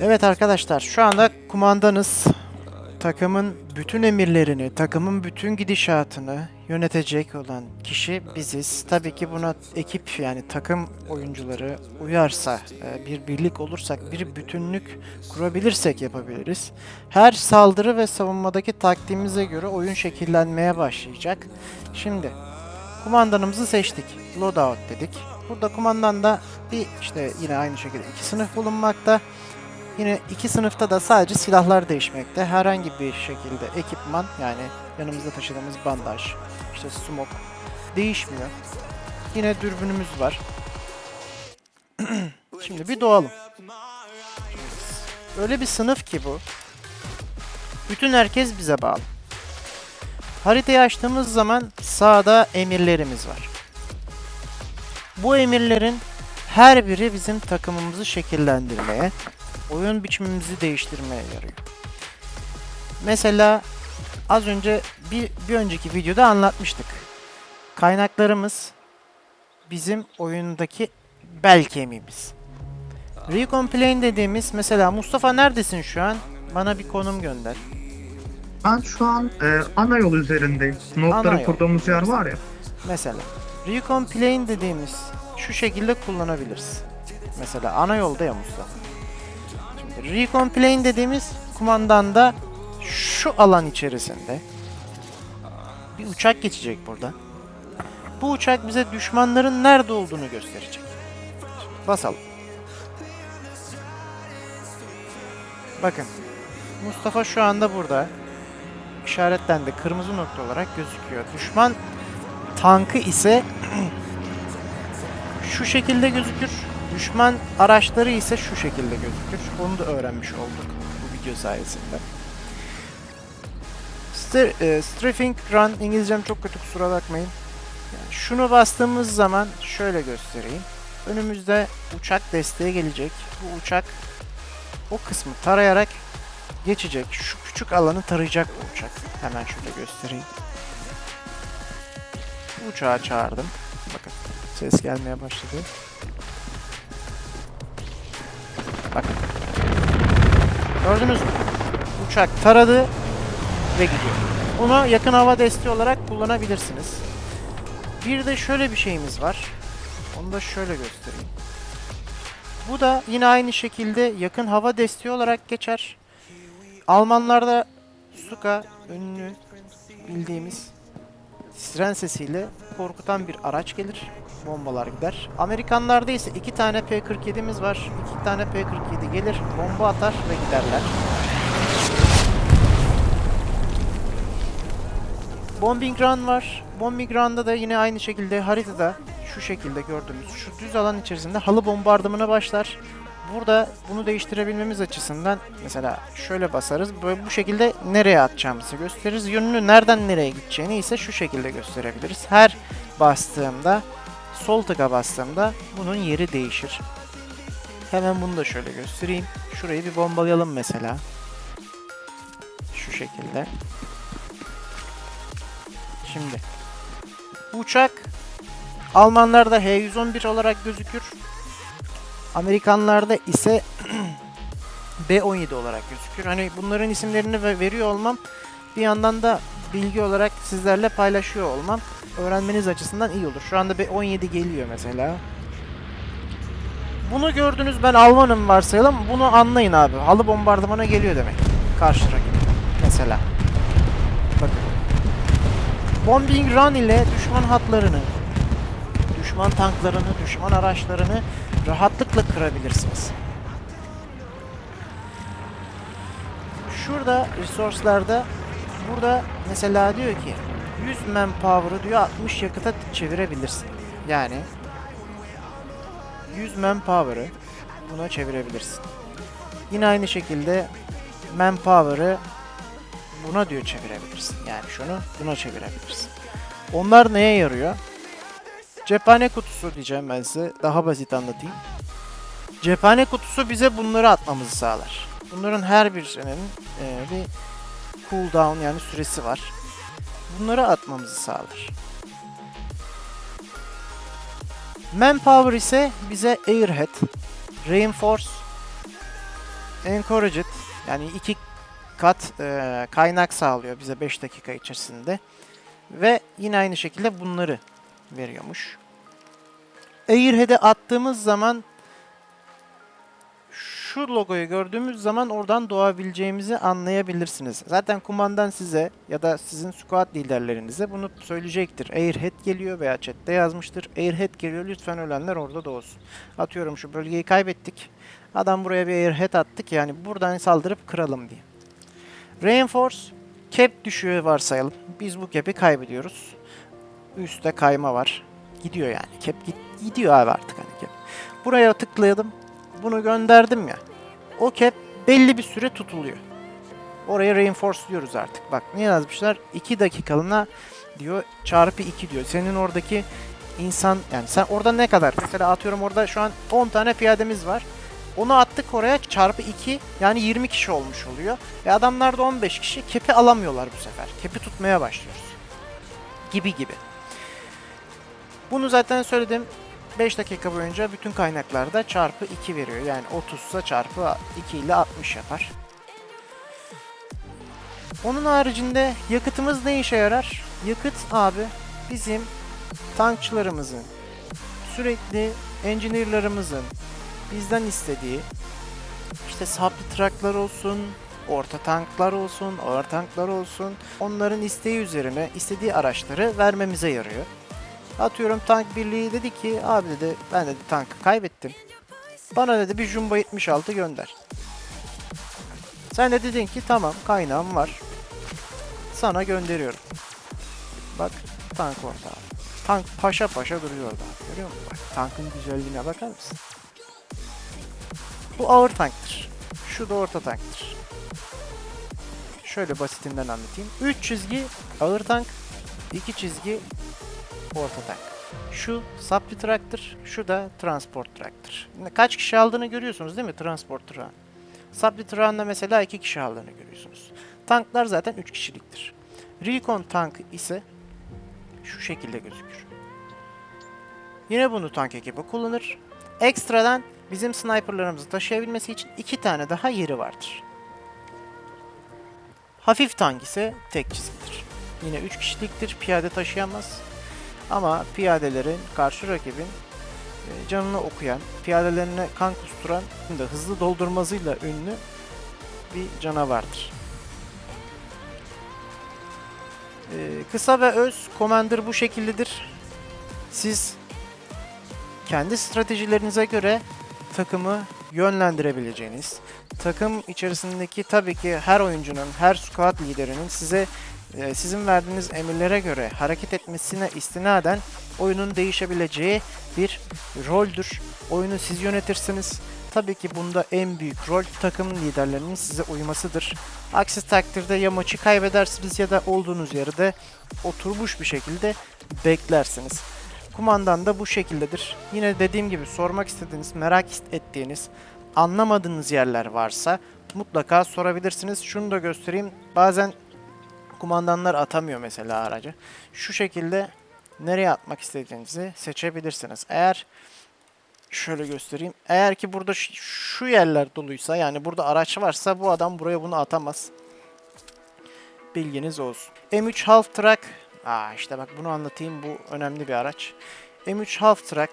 Evet arkadaşlar şu anda kumandanız takımın bütün emirlerini, takımın bütün gidişatını yönetecek olan kişi biziz. Tabii ki buna ekip yani takım oyuncuları uyarsa, e, bir birlik olursak, bir bütünlük kurabilirsek yapabiliriz. Her saldırı ve savunmadaki taktiğimize göre oyun şekillenmeye başlayacak. Şimdi kumandanımızı seçtik. Loadout dedik. Burada kumandanda bir işte yine aynı şekilde iki sınıf bulunmakta. Yine iki sınıfta da sadece silahlar değişmekte. Herhangi bir şekilde ekipman yani yanımızda taşıdığımız bandaj, işte smoke değişmiyor. Yine dürbünümüz var. Şimdi bir doğalım. Öyle bir sınıf ki bu. Bütün herkes bize bağlı. Haritayı açtığımız zaman sağda emirlerimiz var. Bu emirlerin her biri bizim takımımızı şekillendirmeye, oyun biçimimizi değiştirmeye yarıyor. Mesela az önce bir, bir önceki videoda anlatmıştık. Kaynaklarımız bizim oyundaki bel kemiğimiz. Recomplain dediğimiz mesela Mustafa neredesin şu an? Bana bir konum gönder. Ben şu an e, ana yol üzerindeyim. Notları yol. kurduğumuz yer var ya. Mesela Recomplain dediğimiz şu şekilde kullanabiliriz. Mesela ana yolda ya Mustafa. Şimdi Recomplain dediğimiz kumandanda şu alan içerisinde bir uçak geçecek burada. Bu uçak bize düşmanların nerede olduğunu gösterecek. Şimdi basalım. Bakın. Mustafa şu anda burada. İşaretlendi. Kırmızı nokta olarak gözüküyor. Düşman tankı ise şu şekilde gözükür. Düşman araçları ise şu şekilde gözükür. Onu da öğrenmiş olduk bu video sayesinde. Stir, e, strafing run İngilizcem çok kötü kusura bakmayın. Yani şunu bastığımız zaman şöyle göstereyim. Önümüzde uçak desteğe gelecek. Bu uçak o kısmı tarayarak geçecek. Şu küçük alanı tarayacak bu uçak. Hemen şöyle göstereyim. Uçağı çağırdım. Bakın ses gelmeye başladı. Bakın. Gördünüz mü? Uçak taradı ve gidiyor. Onu yakın hava desteği olarak kullanabilirsiniz. Bir de şöyle bir şeyimiz var. Onu da şöyle göstereyim. Bu da yine aynı şekilde yakın hava desteği olarak geçer. Almanlarda Stuka ünlü bildiğimiz siren sesiyle korkutan bir araç gelir. Bombalar gider. Amerikanlarda ise iki tane P-47'miz var. İki tane P-47 gelir, bomba atar ve giderler. Bombing Run var. Bombing Run'da da yine aynı şekilde haritada şu şekilde gördüğümüz şu düz alan içerisinde halı bombardımanı başlar. Burada bunu değiştirebilmemiz açısından mesela şöyle basarız. Böyle bu şekilde nereye atacağımızı gösteririz. Yönünü nereden nereye gideceğini ise şu şekilde gösterebiliriz. Her bastığımda sol tıka bastığımda bunun yeri değişir. Hemen bunu da şöyle göstereyim. Şurayı bir bombalayalım mesela. Şu şekilde. Şimdi uçak Almanlarda H111 olarak gözükür. Amerikanlarda ise B17 olarak gözükür. Hani bunların isimlerini ve- veriyor olmam bir yandan da bilgi olarak sizlerle paylaşıyor olmam öğrenmeniz açısından iyi olur. Şu anda B17 geliyor mesela. Bunu gördünüz ben Almanım varsayalım. Bunu anlayın abi. Halı bombardımana geliyor demek. Karşı rakip. Mesela. Bakın. Bombing Run ile düşman hatlarını, düşman tanklarını, düşman araçlarını rahatlıkla kırabilirsiniz. Şurada resource'larda burada mesela diyor ki 100 manpower'ı diyor 60 yakıta çevirebilirsin. Yani 100 manpower'ı buna çevirebilirsin. Yine aynı şekilde manpower'ı buna diyor çevirebilirsin. Yani şunu buna çevirebilirsin. Onlar neye yarıyor? Cephane kutusu diyeceğim ben size. Daha basit anlatayım. Cephane kutusu bize bunları atmamızı sağlar. Bunların her birinin e, bir cooldown yani süresi var. Bunları atmamızı sağlar. Manpower ise bize Airhead, Reinforce, Encourage it yani iki kat e, kaynak sağlıyor bize 5 dakika içerisinde. Ve yine aynı şekilde bunları veriyormuş. Airhead'e attığımız zaman şu logoyu gördüğümüz zaman oradan doğabileceğimizi anlayabilirsiniz. Zaten kumandan size ya da sizin squad liderlerinize bunu söyleyecektir. Airhead geliyor veya chatte yazmıştır. Airhead geliyor lütfen ölenler orada doğsun. Atıyorum şu bölgeyi kaybettik. Adam buraya bir airhead attık yani buradan saldırıp kıralım diye. Reinforce cap düşüyor varsayalım. Biz bu cap'i kaybediyoruz. Üste kayma var. Gidiyor yani. Cap git, gidiyor abi artık hani cap. Buraya tıkladım. Bunu gönderdim ya. O cap belli bir süre tutuluyor. Oraya reinforce diyoruz artık. Bak ne yazmışlar? 2 dakikalığına diyor çarpı 2 diyor. Senin oradaki insan yani sen orada ne kadar? Mesela atıyorum orada şu an 10 tane piyademiz var. Onu attık oraya çarpı 2 yani 20 kişi olmuş oluyor. Ve adamlar da 15 kişi kepi alamıyorlar bu sefer. Kepi tutmaya başlıyoruz. Gibi gibi. Bunu zaten söyledim. 5 dakika boyunca bütün kaynaklarda çarpı 2 veriyor. Yani 30 ise çarpı 2 ile 60 yapar. Onun haricinde yakıtımız ne işe yarar? Yakıt abi bizim tankçılarımızın sürekli engineer'larımızın bizden istediği işte saplı traklar olsun, orta tanklar olsun, ağır tanklar olsun onların isteği üzerine istediği araçları vermemize yarıyor. Atıyorum tank birliği dedi ki abi dedi ben dedi tankı kaybettim. Bana dedi bir Jumbo 76 gönder. Sen de dedin ki tamam kaynağım var. Sana gönderiyorum. Bak tank orada. Tank paşa paşa duruyor orada. Görüyor musun? Bak tankın güzelliğine bakar mısın? Bu ağır tanktır. Şu da orta tanktır. Şöyle basitinden anlatayım. 3 çizgi ağır tank, 2 çizgi orta tank. Şu supply traktır, şu da transport traktır. Kaç kişi aldığını görüyorsunuz değil mi transport traktör? Supply traktöründe mesela 2 kişi aldığını görüyorsunuz. Tanklar zaten 3 kişiliktir. Recon tank ise şu şekilde gözükür. Yine bunu tank ekibi kullanır. Ekstradan bizim sniperlarımızı taşıyabilmesi için iki tane daha yeri vardır. Hafif tank ise tek çizgidir. Yine 3 kişiliktir, piyade taşıyamaz. Ama piyadelerin, karşı rakibin e, canını okuyan, piyadelerine kan kusturan, da hızlı doldurmasıyla ünlü bir canavardır. E, kısa ve öz Commander bu şekildedir. Siz kendi stratejilerinize göre takımı yönlendirebileceğiniz, takım içerisindeki tabii ki her oyuncunun, her squad liderinin size e, sizin verdiğiniz emirlere göre hareket etmesine istinaden oyunun değişebileceği bir roldür. Oyunu siz yönetirsiniz. Tabii ki bunda en büyük rol takım liderlerinin size uymasıdır. Aksi takdirde ya maçı kaybedersiniz ya da olduğunuz yerde oturmuş bir şekilde beklersiniz. Kumandan da bu şekildedir. Yine dediğim gibi sormak istediğiniz, merak ettiğiniz, anlamadığınız yerler varsa mutlaka sorabilirsiniz. Şunu da göstereyim. Bazen kumandanlar atamıyor mesela aracı. Şu şekilde nereye atmak istediğinizi seçebilirsiniz. Eğer şöyle göstereyim. Eğer ki burada şu yerler doluysa yani burada araç varsa bu adam buraya bunu atamaz. Bilginiz olsun. M3 Half Track. Aa işte bak bunu anlatayım. Bu önemli bir araç. M3 Half Track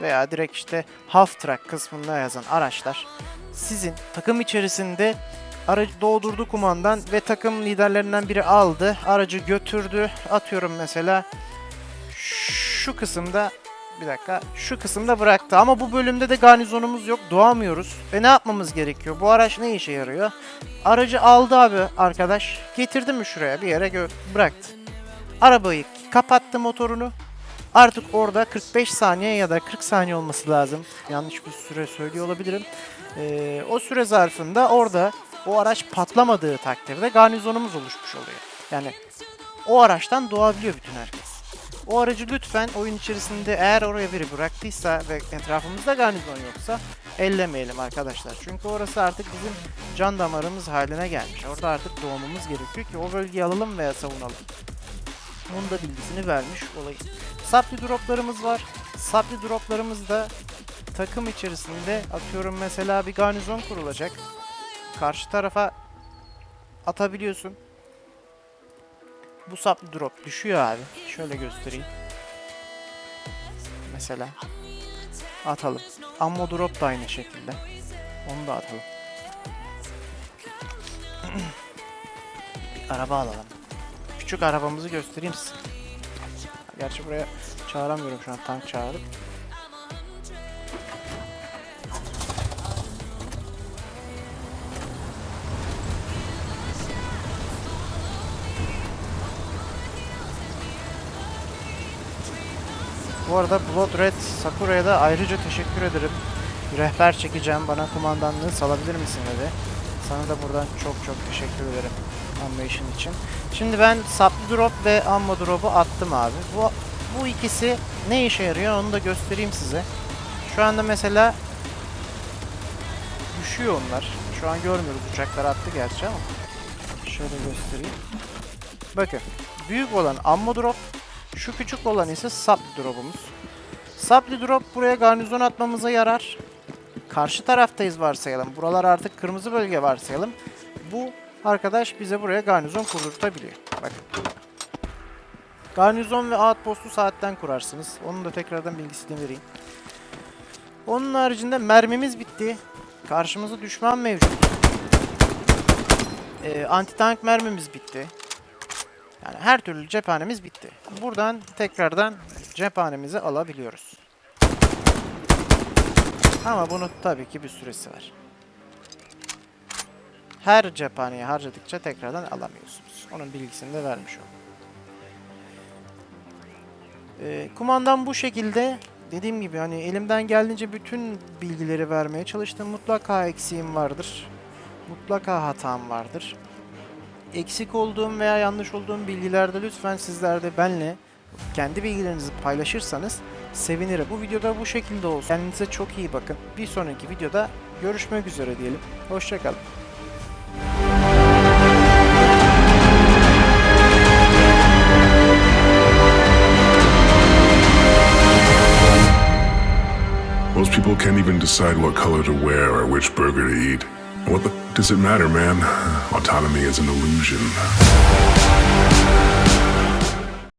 veya direkt işte Half Track kısmında yazan araçlar sizin takım içerisinde aracı doğdurdu kumandan ve takım liderlerinden biri aldı. Aracı götürdü. Atıyorum mesela şu kısımda bir dakika şu kısımda bıraktı ama bu bölümde de garnizonumuz yok doğamıyoruz. E ne yapmamız gerekiyor? Bu araç ne işe yarıyor? Aracı aldı abi arkadaş. Getirdi mi şuraya bir yere gö- bıraktı. Arabayı kapattı motorunu. Artık orada 45 saniye ya da 40 saniye olması lazım. Yanlış bir süre söylüyor olabilirim. Ee, o süre zarfında orada o araç patlamadığı takdirde garnizonumuz oluşmuş oluyor. Yani o araçtan doğabiliyor bütün herkes. O aracı lütfen oyun içerisinde eğer oraya biri bıraktıysa ve etrafımızda garnizon yoksa ellemeyelim arkadaşlar. Çünkü orası artık bizim can damarımız haline gelmiş. Orada artık doğmamız gerekiyor ki o bölgeyi alalım veya savunalım. Bunun da bilgisini vermiş olayım. Supply droplarımız var. Supply droplarımızda takım içerisinde atıyorum mesela bir garnizon kurulacak. Karşı tarafa atabiliyorsun. Bu supply drop düşüyor abi. Şöyle göstereyim. Mesela atalım. Ammo drop da aynı şekilde. Onu da atalım. bir araba alalım. Küçük arabamızı göstereyim size. Gerçi buraya çağıramıyorum şu an tank çağırıp. Bu arada Blood Red Sakura'ya da ayrıca teşekkür ederim. Rehber çekeceğim bana kumandanlığı salabilir misin dedi. Sana da buradan çok çok teşekkür ederim anlayışın için. Şimdi ben Supply Drop ve Ammo Drop'u attım abi. Bu, bu ikisi ne işe yarıyor onu da göstereyim size. Şu anda mesela düşüyor onlar. Şu an görmüyoruz uçaklar attı gerçi ama. Şöyle göstereyim. Bakın büyük olan Ammo Drop şu küçük olan ise Supply Drop'umuz. Supply Drop buraya garnizon atmamıza yarar. Karşı taraftayız varsayalım. Buralar artık kırmızı bölge varsayalım. Bu arkadaş bize buraya garnizon kurdurtabiliyor. Bakın. Garnizon ve outpost'u saatten kurarsınız. Onun da tekrardan bilgisini vereyim. Onun haricinde mermimiz bitti. Karşımızda düşman mevcut. Ee, anti tank mermimiz bitti. Yani her türlü cephanemiz bitti. Buradan tekrardan cephanemizi alabiliyoruz. Ama bunun tabii ki bir süresi var. Her cephaneye harcadıkça tekrardan alamıyorsunuz. Onun bilgisini de vermiş oldum. Ee, kumandan bu şekilde dediğim gibi hani elimden geldiğince bütün bilgileri vermeye çalıştım. Mutlaka eksiğim vardır. Mutlaka hatam vardır. Eksik olduğum veya yanlış olduğum bilgilerde lütfen sizler de benle kendi bilgilerinizi paylaşırsanız sevinirim. Bu videoda bu şekilde olsun. Kendinize çok iyi bakın. Bir sonraki videoda görüşmek üzere diyelim. Hoşçakalın. Most people can't even decide what color to wear or which burger to eat. What the does it matter, man? Autonomy is an illusion.